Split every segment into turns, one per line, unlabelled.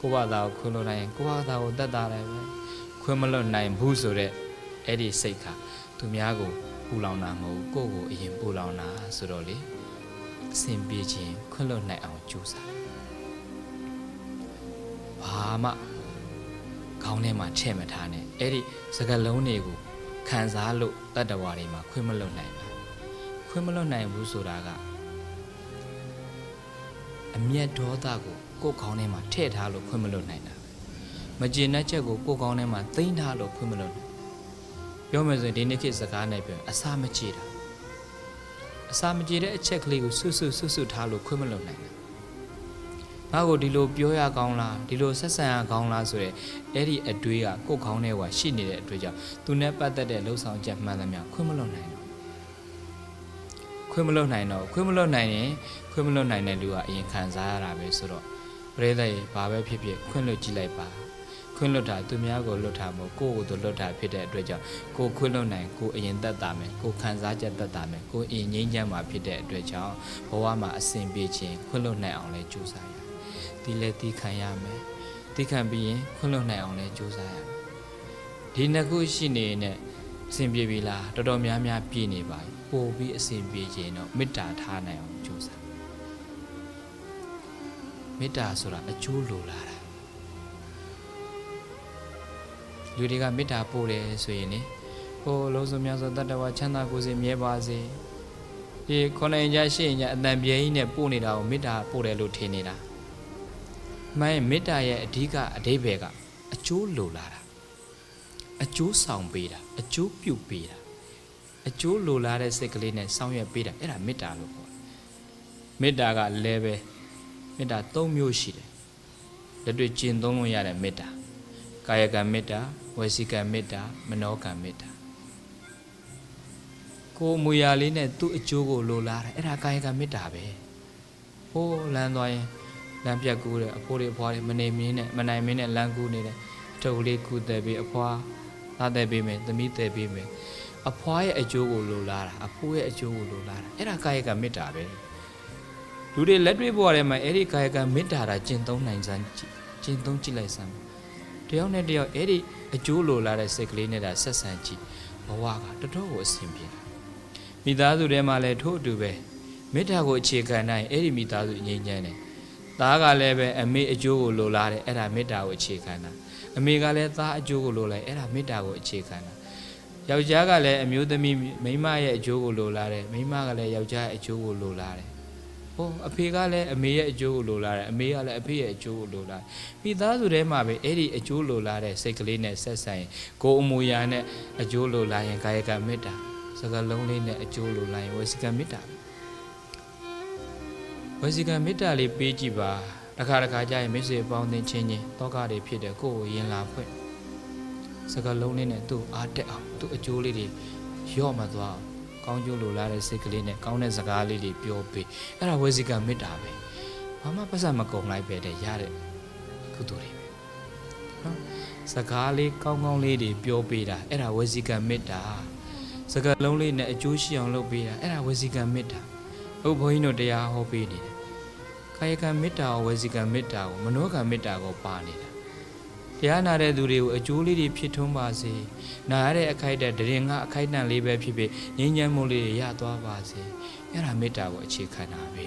ကိုယ့်ဘာသာကိုခွင့်လွတ်နိုင်ရင်ကိုယ့်ဘာသာကိုတတ်တာလည်းပဲခွင့်မလွတ်နိုင်ဘူးဆိုတော့အဲ့ဒီစိတ်ခါသူများကိုပူလောင်တာမဟုတ်ဘူးကိုယ့်ကိုအရင်ပူလောင်တာဆိုတော့လေအစဉ်ပြေခြင်းခွင့်လွတ်နိုင်အောင်ကြိုးစားဘာမှခေါင်းထဲမှာထည့်မထားနဲ့အဲ့ဒီစကလုံးတွေကိုခံစားလို့တတ္တဝါတွေမှာခွင့်မလွတ်နိုင်ဘူးခွင့်မလွတ်နိုင်ဘူးဆိုတာက အမျက်ဒေါသကိုကိုယ်ခေါင်းထဲမှာထည့်ထားလို့ခွင့်မလွတ်နိုင်တာမကျေနပ်ချက်ကိုကိုယ်ခေါင်းထဲမှာသိမ်းထားလို့ခွင့်မလွတ်နိုင်ပြောမယ်ဆိုရင်ဒီနေ့ခေတ်စကားနဲ့ပြောရင်အစာမကြေတာအစာမကြေတဲ့အချက်ကလေးကိုဆွတ်ဆွတ်ဆွတ်ဆွတ်ထားလို့ခွင့်မလွတ်နိုင်တာငါ့ကိုဒီလိုပြောရကောင်းလားဒီလိုဆက်ဆံရကောင်းလားဆိုရဲအဲ့ဒီအတွေးကကိုယ်ခေါင်းထဲကရှိနေတဲ့အတွေ့ကြောင့်သူနဲ့ပတ်သက်တဲ့လှုပ်ဆောင်ချက်မှန်သမျှခွင့်မလွတ်နိုင်တော့ ခွင့်မလွတ်နိုင်တော့ခွင့်မလွတ်နိုင်ရင်ခွင့်မလွတ်နိုင်တဲ့လူကအရင်ခံစားရတာပဲဆိုတော့ပရိသတ်ရေဘာပဲဖြစ်ဖြစ်ခွင့်လွတ်ကြည့်လိုက်ပါခွင့်လွတ်တာသူများကိုလွတ်တာမဟုတ်ကိုယ့်ကိုယ်သူလွတ်တာဖြစ်တဲ့အတွက်ကြောင့်ကိုယ်ခွင့်လွတ်နိုင်ကိုယ်အရင်သက်တာမယ်ကိုယ်ခံစားချက်သက်တာမယ်ကိုယ်အရင်ငြိမ်းချမ်းမှာဖြစ်တဲ့အတွက်ကြောင့်ဘဝမှာအစဉ်ပြေခြင်းခွင့်လွတ်နိုင်အောင်လဲကြိုးစားရဒီလဲတီးခံရမယ်တီးခံပြီးရင်ခွင့်လွတ်နိုင်အောင်လဲကြိုးစားရမယ်ဒီနှစ်ခုရှိနေနဲ့ အစဉ်ပြေပြီလားတော်တော်များများပြည့်နေပါပြီပို့ပြီးအစဉ်ပြေခြင်းတော့မေတ္တာထားနိုင်အောင်ကြိုးစားမေတ္တာဆိုတာအကျိုးလိုလာတာလူတွေကမေတ္တာပို့တယ်ဆိုရင်လေဟိုလုံးစုံများစွာတတ္တဝါချမ်းသာကိုယ်စီမြဲပါစေဒီခုနှစ်ညရှိညအတန်ပြဲကြီးနဲ့ပို့နေတာကိုမေတ္တာပို့တယ်လို့ထင်နေတာမှန်ရင်မေတ္တာရဲ့အဓိကအဓိပ္ပာယ်ကအကျိုးလိုလာတာ အကျိုးဆောင်ပေးတာအကျိုးပြုပေးတာအကျိုးလိုလာတဲ့စိတ်ကလေးနဲ့ဆောင်ရွက်ပေးတာအဲ့ဒါမေတ္တာလို့ခေါ်တယ်မေတ္တာကလည်းပဲမေတ္တာ၃မျိုးရှိတယ်လက်တွေ့ကျင့်သုံးလို့ရတဲ့မေတ္တာကာယကံမေတ္တာဝစီကံမေတ္တာမနောကံမေတ္တာကိုယ်မူရလေးနဲ့သူ့အကျိုးကိုလိုလားတယ်အဲ့ဒါကာယကံမေတ္တာပဲဟိုးလမ်းသွားရင်လမ်းပြတ်ကူးတယ်အဖိုးတွေအဖွားတွေမနေမင်းနဲ့မနိုင်မင်းနဲ့လမ်းကူးနေတယ်ထုတ်လေးကူးတယ်ပြီးအဖွား သားတယ်ပြီးမယ်သမီးတယ်ပြီးမယ်အဖွားရဲ့အကျိုးကိုလိုလားတာအဖိုးရဲ့အကျိုးကိုလိုလားတာအဲ့ဒါကာယကံမေတ္တာပဲလူတွေလက်တွေ့ဘဝထဲမှာအဲ့ဒီကာယကံမေတ္တာတာကျင့်သုံးနိုင်စမ်းကျင့်သုံးကြည့်လိုက်စမ်းတယောက်နဲ့တယောက်အဲ့ဒီအကျိုးလိုလားတဲ့စိတ်ကလေးနဲ့တာဆက်ဆံကြည့်ဘဝကတော်တော်ကိုအဆင်ပြေတာမိသားစုထဲမှာလည်းထို့အတူပဲမေတ္တာကိုအခြေခံနိုင်အဲ့ဒီမိသားစုငြိမ်းချမ်းတယ်သားကလည်းပဲအမေအကျိုးကိုလိုလားတယ်အဲ့ဒါမေတ္တာကိုအခြေခံတာ အမေကလည်းသားအကျိုးကိုလိုလိုက်အဲ့ဒါမေတ္တာကိုအခြေခံတာယောက်ျားကလည်းအမျိုးသမီးမိန်းမရဲ့အကျိုးကိုလိုလားတယ်မိန်းမကလည်းယောက်ျားရဲ့အကျိုးကိုလိုလားတယ်ဟောအဖေကလည်းအမေရဲ့အကျိုးကိုလိုလားတယ်အမေကလည်းအဖေရဲ့အကျိုးကိုလိုလားတယ်မိသားစုထဲမှာပဲအဲ့ဒီအကျိုးလိုလားတဲ့စိတ်ကလေးနဲ့ဆက်ဆံရင်ကိုယ်အမူအရာနဲ့အကျိုးလိုလားရင်ကာယကမေတ္တာစကားလုံးလေးနဲ့အကျိုးလိုလားရင်ဝစီကမေတ္တာဝစီကမေတ္တာလေးပေးကြည့်ပါ တစ်ခါတစ်ခါကြာရင်မိတ်ဆွေပေါင်းသင်ချင်းချင်းတောကတွေဖြစ်တယ်ကိုယ့်ကိုယင်လာဖွင့်စကားလုံးလေးနဲ့သူ့အားတက်အောင်သူ့အကျိုးလေးတွေရော့မသွားအောင်ကောင်းကျိုးလိုလားတဲ့စိတ်ကလေးနဲ့ကောင်းတဲ့စကားလေးတွေပြောပေးအဲ့ဒါဝစီကမေတ္တာပဲဘာမှပတ်စံမကုန်လိုက်ပဲတဲ့ရတဲ့ကုသိုလ်တွေပဲနော်စကားလေးကောင်းကောင်းလေးတွေပြောပေးတာအဲ့ဒါဝစီကမေတ္တာစကားလုံးလေးနဲ့အကျိုးရှိအောင်လုပ်ပေးတာအဲ့ဒါဝစီကမေတ္တာဟုတ်ဘုန်းကြီးတို့တရားဟောပေးနေတယ် ကာယကံမေတ္တာကိုဝစီကံမေတ္တာကိုမနောကံမေတ္တာကိုပါနေတာတရားနာတဲ့သူတွေကိုအကျိုးလေးတွေဖြစ်ထွန်းပါစေနာရတဲ့အခိုက်အတန့်တရင်ကအခိုက်အတန့်လေးပဲဖြစ်ဖြစ်ငြိမ်းချမ်းမှုလေးတွေရသွားပါစေအဲ့ဒါမေတ္တာကိုအခြေခံတာပဲ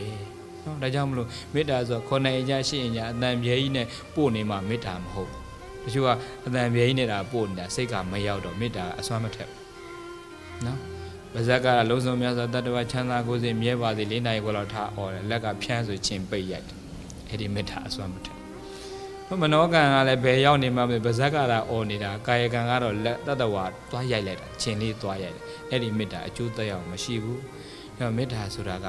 နော်ဒါကြောင့်မလို့မေတ္တာဆိုခေါ်နိုင်ကြရှိရင်ကြအတန်ပြဲကြီးနဲ့ပို့နေမှမေတ္တာမဟုတ်ဘူးတချို့ကအတန်ပြဲကြီးနဲ့ဒါပို့နေတာစိတ်ကမရောက်တော့မေတ္တာအစွမ်းမထက်ဘူးနော် ဗဇက်ကလုံးစုံများစွာတတ္တဝချမ်းသာကိုယ်စီမြဲပါစေလေးနိုင်ခွဲလောက်ထားអော်တယ်လက်ကဖြန်းဆိုချင်းပိတ်ရိုက်တယ်အဲ့ဒီမေတ္တာအစွမ်းမထက်ဘူးမနောကံကလည်းဘယ်ရောက်နေမှမဗဇက်ကတာអော်နေတာကာယကံကတော့လက်တတ္တဝါသွားရိုက်လိုက်တာချင်းလေးသွားရိုက်တယ်အဲ့ဒီမေတ္တာအကျိုးသက်ရောက်မရှိဘူးအဲ့တော့မေတ္တာဆိုတာက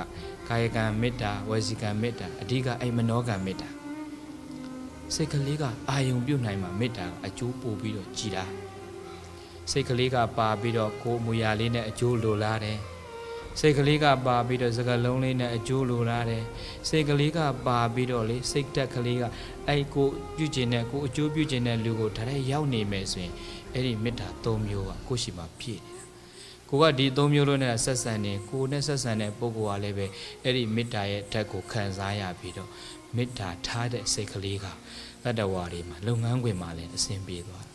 ကာယကံမေတ္တာဝစီကံမေတ္တာအဓိကအဲ့မနောကံမေတ္တာစိတ်ကလေးကအာယုံပြုတ်နိုင်မှာမေတ္တာအကျိုးပို့ပြီးတော့ကြည်တာ စိတ်ကလေးကပါပြီးတော့ကိုယ်မူရာလေးနဲ့အကျိုးလိုလားတယ်စိတ်ကလေးကပါပြီးတော့စကလုံးလေးနဲ့အကျိုးလိုလားတယ်စိတ်ကလေးကပါပြီးတော့လေစိတ်တက်ကလေးကအဲ့ကိုပြုကျင်တဲ့ကိုအကျိုးပြုကျင်တဲ့လူကိုဒါလည်းရောက်နေမယ်ဆိုရင်အဲ့ဒီမေတ္တာ၃မျိုးကကိုရှိမှပြည့်နေတာကိုကဒီ၃မျိုးလုံးနဲ့ဆက်ဆံနေကိုနဲ့ဆက်ဆံတဲ့ပုဂ္ဂိုလ်ကလည်းပဲအဲ့ဒီမေတ္တာရဲ့ဓာတ်ကိုခံစားရပြီးတော့မေတ္တာထားတဲ့စိတ်ကလေးကတတ္တဝါတွေမှာလုပ်ငန်းခွင်မှာလည်းအဆင်ပြေသွားတယ်